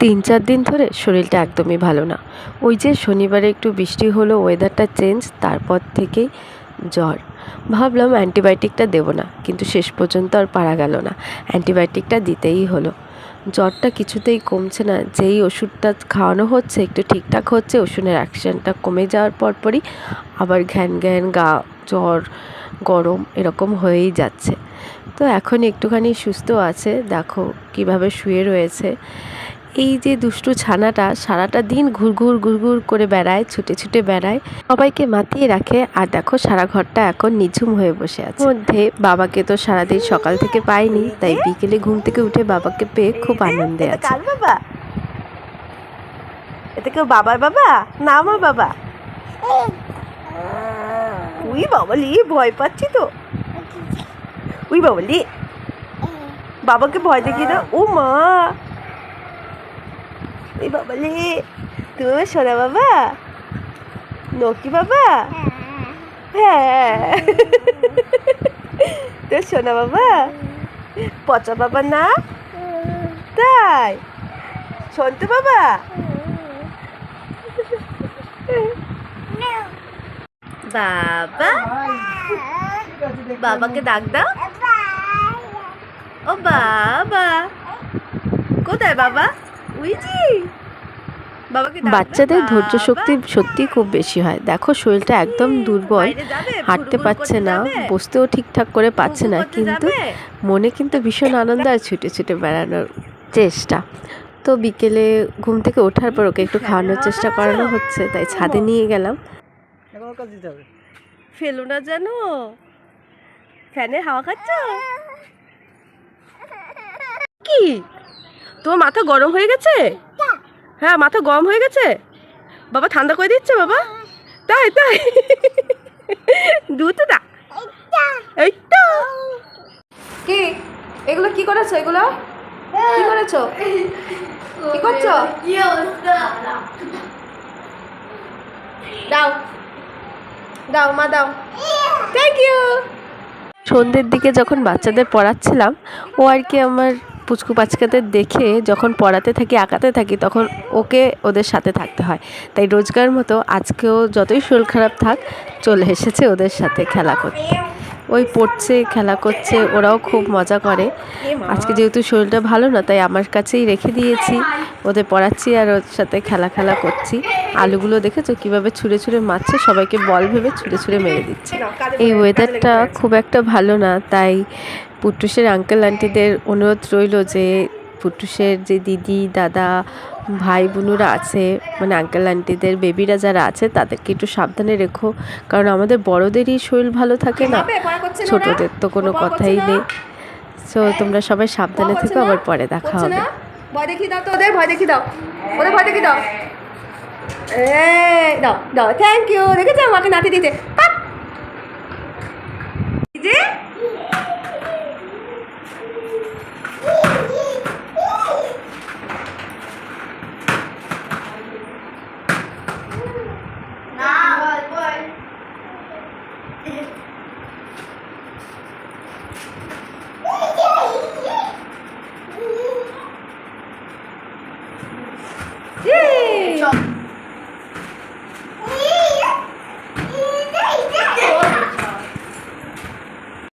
তিন চার দিন ধরে শরীরটা একদমই ভালো না। ওই যে শনিবারে একটু বৃষ্টি হলো ওয়েদারটা চেঞ্জ তারপর থেকেই জ্বর। ভাবলাম অ্যান্টিবায়োটিকটা দেবো না, কিন্তু শেষ পর্যন্ত আর পারা গেল না। অ্যান্টিবায়োটিকটা দিতেই হলো। জ্বরটা কিছুতেই কমছে না, যেই ওষুধটা খাওয়ানো হচ্ছে, একটু ঠিকঠাক হচ্ছে, ওষুধের অ্যাকশনটা কমে যাওয়ার পরপরই আবার ঘ্যান ঘ্যান, গা, জ্বর, গরম এরকম হয়েই যাচ্ছে। তো এখন একটুখানি সুস্থ আছে, দেখো কীভাবে শুয়ে রয়েছে। এই যে দুষ্টু ছানাটা সারাটা দিন ঘুরঘুর ঘুরঘুর করে বেড়ায় ছুটে ছুটে বেড়ায় সবাইকে মাতিয়ে রাখে আর দেখো সারা ঘরটা এখন নিঝুম হয়ে বসে আছে। মধ্যে বাবাকে তো সারাদিন সকাল থেকে পাইনি তাই বিকেলে ঘুম থেকে উঠে বাবাকে পেয়ে খুব আনন্দে আছে। বাবা? এটা কেউ বাবার বাবা? না আমার বাবা। উই বাবালি ভয় পাচ্ছি তো। উই বাবালি বাবাকে ভয় দেখিয়ে দাও। ও মা এই বাবালি তুমি সোনা বাবা? নকি বাবা? হ্যাঁ। তো সোনা বাবা, পচা বাবা না তাই। সন্তু বাবা? বাবা? বাবাকে ডাক দাও। ও বাবা। কোথায় বাবা? বাচ্চাদের ধৈর্য। শক্তি সত্যি খুব বেশি হয়। দেখো শরীরটা একদম দুর্বল। হাঁটতে পারছে না বসতেও ঠিকঠাক করে পারছে না কিন্তু মনে কিন্তু ভীষণ আনন্দ আর ছুটে ছুটে বেড়ানোর চেষ্টা। তো বিকেলে ঘুম থেকে ওঠার পর ওকে একটু খাওয়ানোর চেষ্টা করানো হচ্ছে তাই ছাদে নিয়ে গেলাম। ফেলো না জানো ফ্যানের হাওয়া খাচ্ছ? কি? তোমার মাথা গরম হয়ে গেছে? হ্যাঁ মাথা গরম হয়ে গেছে? বাবা ঠান্ডা করে দিচ্ছে বাবা? তাই তাই। দুধ না এই তো কি? এগুলো কি করেছ এগুলো? কি করেছ? কি করছ? কি অবস্থা? দাও। দাও মা দাও। থ্যাংক ইউ সন্ধ্যের দিকে যখন বাচ্চাদের পড়াচ্ছিলাম ও আর কি আমার পুচকু পাচকাদের দেখে যখন পড়াতে থাকি, আঁকাতে থাকি, তখন ওকে ওদের সাথে থাকতে হয়। তাই রোজগার মতো আজকেও যতই শরীর খারাপ থাক, চলে এসেছে ওদের সাথে খেলা করতে। ওই পড়ছে, খেলা করছে, ওরাও খুব মজা করে। আজকে যেহেতু শরীরটা ভালো না, তাই আমার কাছেই রেখে দিয়েছি। ওদের পড়াচ্ছি আর ওর সাথে খেলা খেলা করছি। আলুগুলো দেখেছ? কীভাবে ছুঁড়ে ছুঁড়ে মারছে? সবাইকে বল ভেবে ছুঁড়ে ছুঁড়ে মেরে দিচ্ছে। এই ওয়েদারটা খুব একটা ভালো না, তাই পুট্টুসের আঙ্কেল আন্টিদের অনুরোধ রইল যে পুট্টুসের যে দিদি দাদা ভাই বোনুরা আছে মানে আঙ্কেল আন্টিদের বেবিরা যারা আছে তাদেরকে একটু সাবধানে রেখো। কারণ আমাদের বড়দেরই শরীর ভালো থাকে না ছোটদের তো কোনো কথাই নেই। সো তোমরা সবাই সাবধানে থেকো আবার পরে দেখা হবে। ভয় দেখিয়ে দাও তো ওদের ভয় দেখিয়ে দাও। ওদের ভয় দেখিয়ে দাও। এই দাও দাও। থ্যাংক ইউ দেখেছ? আমাকে নাতি দিতে